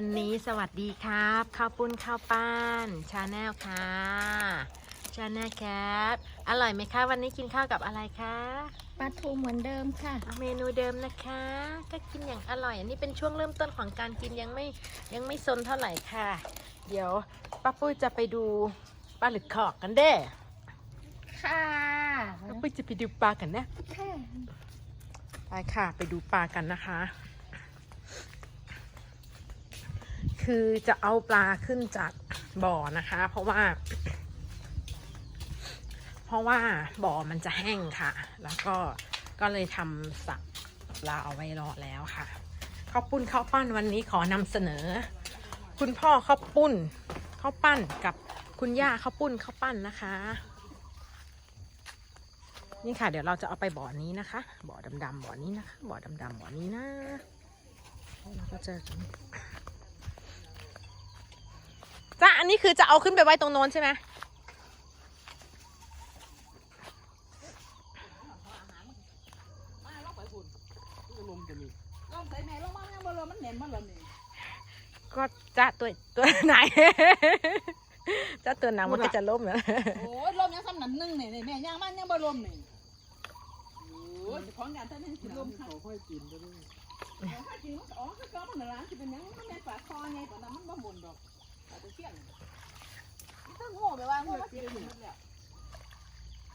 วันนี้สวัสดีครับ ข้าวปุ้นข้าวป้านชาแนลค่ะชาแนลแคทอร่อยไหมคะวันนี้กินข้าวกับอะไรคะปลาทูเหมือนเดิมค่ะ เมนูเดิมนะคะ ก็กินอย่างอร่อย อันนี้เป็นช่วงเริ่มต้นของการกินยังไม่ยังไม่ซนเท่าไหร่ค่ะ เดี๋ยวป้าปุ้ยจะไปดูปลาหลึกขอกกันเด้ค่ะป้าปุ้ยจะไปดูปลากันนะค่ะไปค่ะไปดูปลากันนะคะ คือจะเอาปลาขึ้นจากบ่อนะคะ เพราะว่า เพราะว่าบ่อมันจะแห้งค่ะ แล้วก็ก็เลยทำสับปลาเอาไว้รอแล้วค่ะข้าวปุ้นข้าวปั้นวันนี้ขอนำเสนอ คุณพ่อข้าวปุ้นข้าวปั้นกับคุณย่าข้าวปุ้นข้าวปั้นนะคะ นี่ค่ะ เดี๋ยวเราจะเอาไปบ่อนี้นะคะ บ่อดำๆบ่อนี้นะคะ บ่อดำๆบ่อนี้นะเราก็เจอกัน จ้าอันนี้คือจะเอาขึ้นไปไว้ตรงโน้นใช่ไหมก็จ้าตัวตัวไหนจ้าตัวหนังมันก็จะล้มนะโอ้ยล้มยังซ้ำหนั่นนึงนี่นี่แม่ย่างมันยังบ่ล้มเนี่ยโอ้ยเจ้าของงานท่านนี่สิลมค่ะเขาค่อยกินก็ได้ถ้าจริงมันอ๋อถ้าก็มันน่ะล่ะสิเป็นยังมันแม่นฝาคอไงตอนนั้นมันบ่หมุนดอก อาจจะเที่ยงถ้าโง่ไปว่าโง่มันสิได้หนหมดแล้ว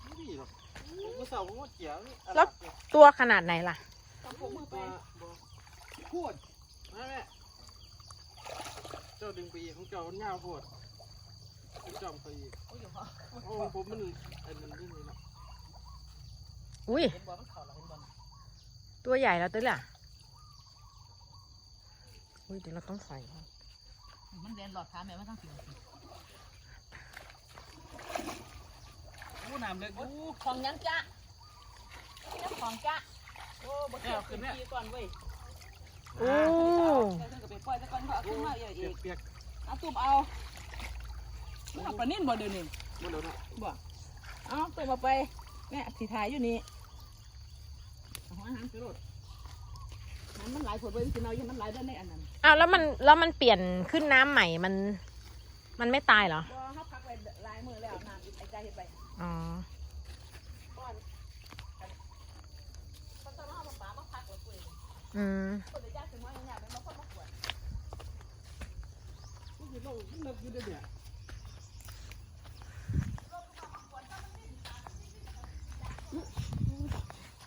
ไม่ดีหรอกผมก็เสาผมก็เจียวนี่แล้วตัวขนาดไหนล่ะต้องพกมือไปพูดมาแม่เจ้าดึงไปอีกของเจ้ามันยาวโพดของเจ้าไปอีกโอ้ผมมันไอ้มันนี่นี่นะอุ้ยตัวใหญ่แล้วตัวล่ะอุ้ยเดี๋ยวเราต้องใส่ มันแดนหลอดขาแม่มันต้องสิกูน้ำเล็กกูของยังจ้ะยังของจ้ะโอ้บ่เกี่ยวขึ้นพี่ก่อนเว้ยโอ้แล้วก็ไปปล่อยตะกอนเขาเอาขึ้นมาเอีกเปียกเอาตุ่มเอาไม่ทำปลานิ่นบ่เดี๋ยวนี้ๆมาเดี๋ยวนะบ่เอาตุ่มเอาไปแม่สีถ่ายอยู่นี่เอาอาหารไปโรด มันมันหลายผลเว้ยสิเอาอย่างมันหลายได้ในอันนั้นอ้าวแล้วมันแล้วมันเปลี่ยนขึ้นน้ำใหม่มัน มันไม่ตายเหรอบ่เขาพักไว้หลายมือแล้วน้ำไอ้ใจเห็นไปอ๋อก่อนเขาจะมาเอาปลามาพักไว้คุยอืมคนเดียวจ้าถึงว่าอย่างเงี้ยเป็นบางคนมาขวดกูกินเหล้าเลิกอยู่เดี๋ยวเนี่ย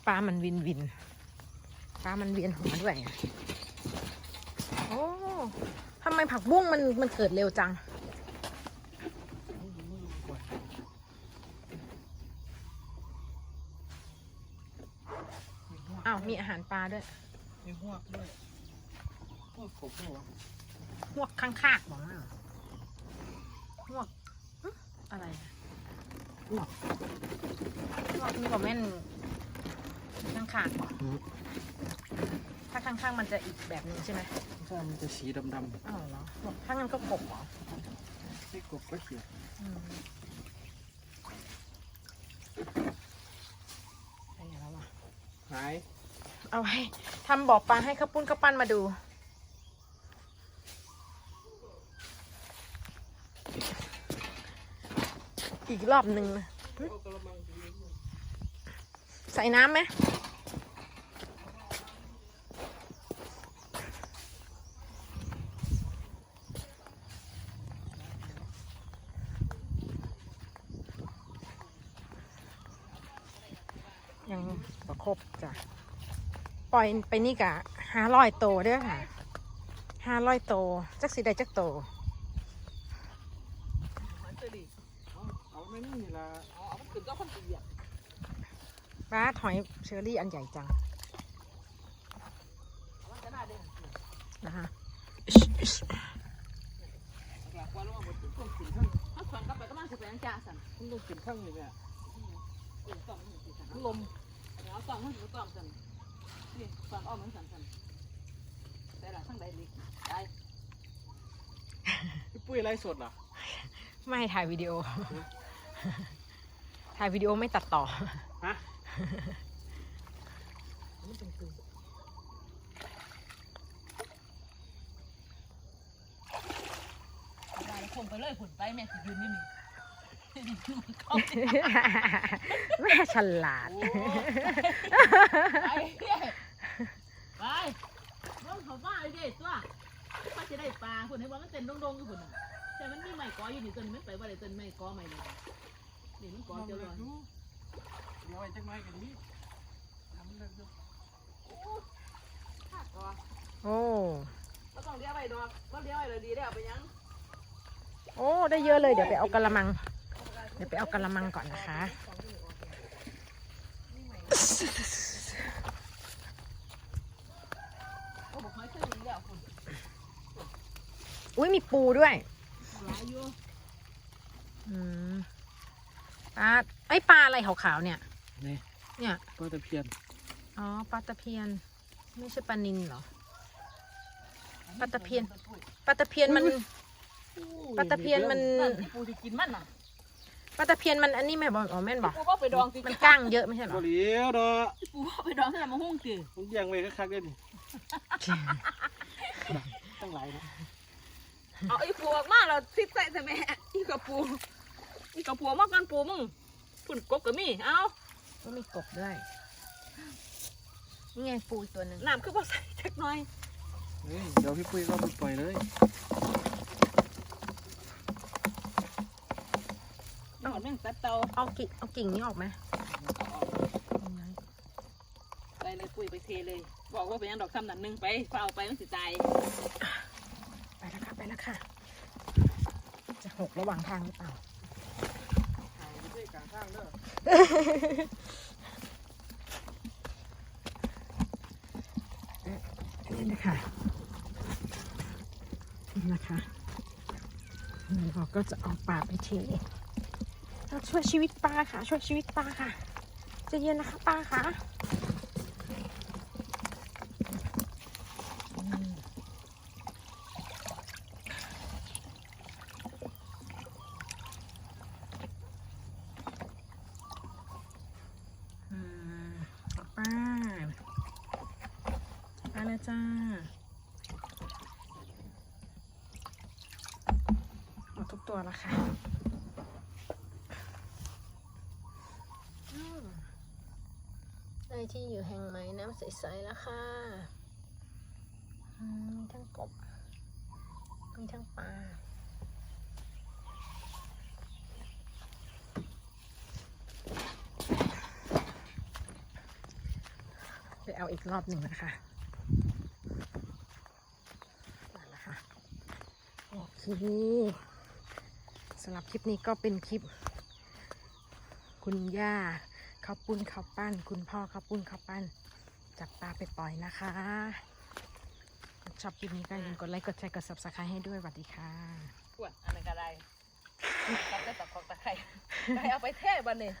ปลามันวินวิน ปลามันเวียนหัวด้วยอะโอ้ทำไมผักบุ้งมันมันเกิดเร็วจัง อ้าว มีอาหารปลาด้วย มีหวกด้วยหวกขบหัวหวกข้างๆบอกว่าหวกอึ๊ะอะไรนะหวกหวกนี่ก็แม่นข้างๆบอกถ้า ข้างๆมันจะอีกแบบหนึงใช่ไหมใช่มันจะสีดำอ้าวเหรอหวกถ้างั้นก็กบเหรอๆที่กบก็เขียวอืมไปไหนแล้ววะหายเอาไว้ทำบ่อปลาให้ข้าวปุ้นข้าวปั้นมาดู อีกรอบหนึ่งนะเอากระมังดีใส่น้ำไหมยังป ระครบจ้ะปล่อยไปนี่กะห้าร้อยโตเด้อค่ะห้าร้อยโตจักสิได้จักโตมันจะดีเอาเอาไม่นี่ละเอาเอามันขึ้นก็คนตีอะร้าหอยเชอรี่อันใหญ่จังมันจะน่าเด่นนะคะหลักว่าลงมาบนต้นขึ้นข้างถ้าขวัญก็ไปก็มาสิเป็นจ้าสั่นมันต้องกินข้างนี่แม่ตื่นต้องมันสิสั่นลมเอาต้องมันสิต้องสั่นนี่ฟังอ้อมมันสั่นสั่นแต่ละทั้งใดเล็กได้พี่ปุ้ยไล่สดเหรอไม่ถ่ายวิดีโอ ถ่ายวิดีโอไม่ตัดต่อ ฮะมันเป็นคือผมไปเลยผลไปแม่สิยืนนี่นี่ แม่ฉลาด ไปเด้ไปน้องเขาบ้าไอ้เด็ดตัวป้าจะได้ปลาคนให้ว่ามันเต้นดงๆอยู่คนน่ะแต่มันมีไม้กออยู่นี่ตัวนี้มันไปว่าอะไรต้นไม้กอไม้นี่นี่มันกอลองเดียวเลิเลกยดูเดี๋ยวไอ้จังไม้กันนี้ทำเลิกดูขาดกอโอ้ก็ต้องเลี้ยวไปดอกก็เลี้ยวไปเลยดีได้เอาไปยัง โอ้ ได้เยอะเลย เดี๋ยวไปเอากระมัง เดี๋ยวไปเอากระมังก่อนนะคะโอ้บอกไม้ขึ้นอีกแล้วคุณอุ้ยมีปูด้วยหลายอยู่อืมปลาไอยปลาอะไรขาวๆเนี่ย นี่เนี่ยปลาตะเพียนอ๋อปลาตะเพียน ไม่ใช่ปลานินเหรอปลาตะเพียนปลาตะเพียนมันปลาตะเพียนมันนั่นที่ปูจะกินมันน่ะ ปลาตะเพียนมันอันนี้แม่บอกอ๋อแม่นบอกปูก็ไปดองสิมันก้างเยอะไม่ใช่เหรบ่อเหลียวเนาะปูก็ไปดองให้มันหุ้งสิมันแย่งไว้คักๆเลยนี่ตั้งหลายนะเอาไอ้ปูออกมาเราซิดใส่ใส่แม่อีกับปูอีกับปูออกมากันปูมึงฝุ่นกบก็มีเอาก็มีกบด้วยนี่ไงปูอีกตัวหนึ่งน้ำคือบ่ใส่จักหน่อยเฮ้ยเดี๋ยวพี่ปุ้ยก็ไปปล่อยเลย องเอาแม่งตัดเตาเอากิ่งเอากิ่งนี้ออกไหมไปเลยปุยไปเทเลย บอกว่าเป็นหยังดอกซ้ำนันหนึงไปเฝ้าเอาไปมันสิตายไปแล้วค่ะไปแล้วค่ะ จะหกระหว่างทางหรือเปล่าถ่ายไปที่กลางทางเด้อนี่นะคะนี่นะคะเราก็จะเอาปลาไปเทเรา ช่วยชีวิตปลาค่ะ ช่วยชีวิตปลาค่ะจะเย็นนะคะปลาค่ะอืมอืมปลาปลาแล้วจ้าหมดทุกตัวแล้วค่ะอืมได้ ที่อยู่แห่งใหม่น้ำใสๆแล้วค่ะมมีทั้งกบ มีทั้งปลาไปเอาอีกรอบหนึ่งนะคะมาแล้วค่ะ โอเคสำหรับคลิปนี้ก็เป็นคลิป คุณย่า ข้าวปุ้นข้าวปั้น คุณพ่อข้าวปุ้นข้าวปั้น จับปลาไปปล่อยนะคะชอบคลิปนี้ก็อย่าลืมกดไลค์กดแชร์กด subscribe ให้ด้วยสวัสดีค่ะปวดอันนั้นก็ได้ตัดได้ตัดของตะไคร้ไปเอาไปเทบันนี่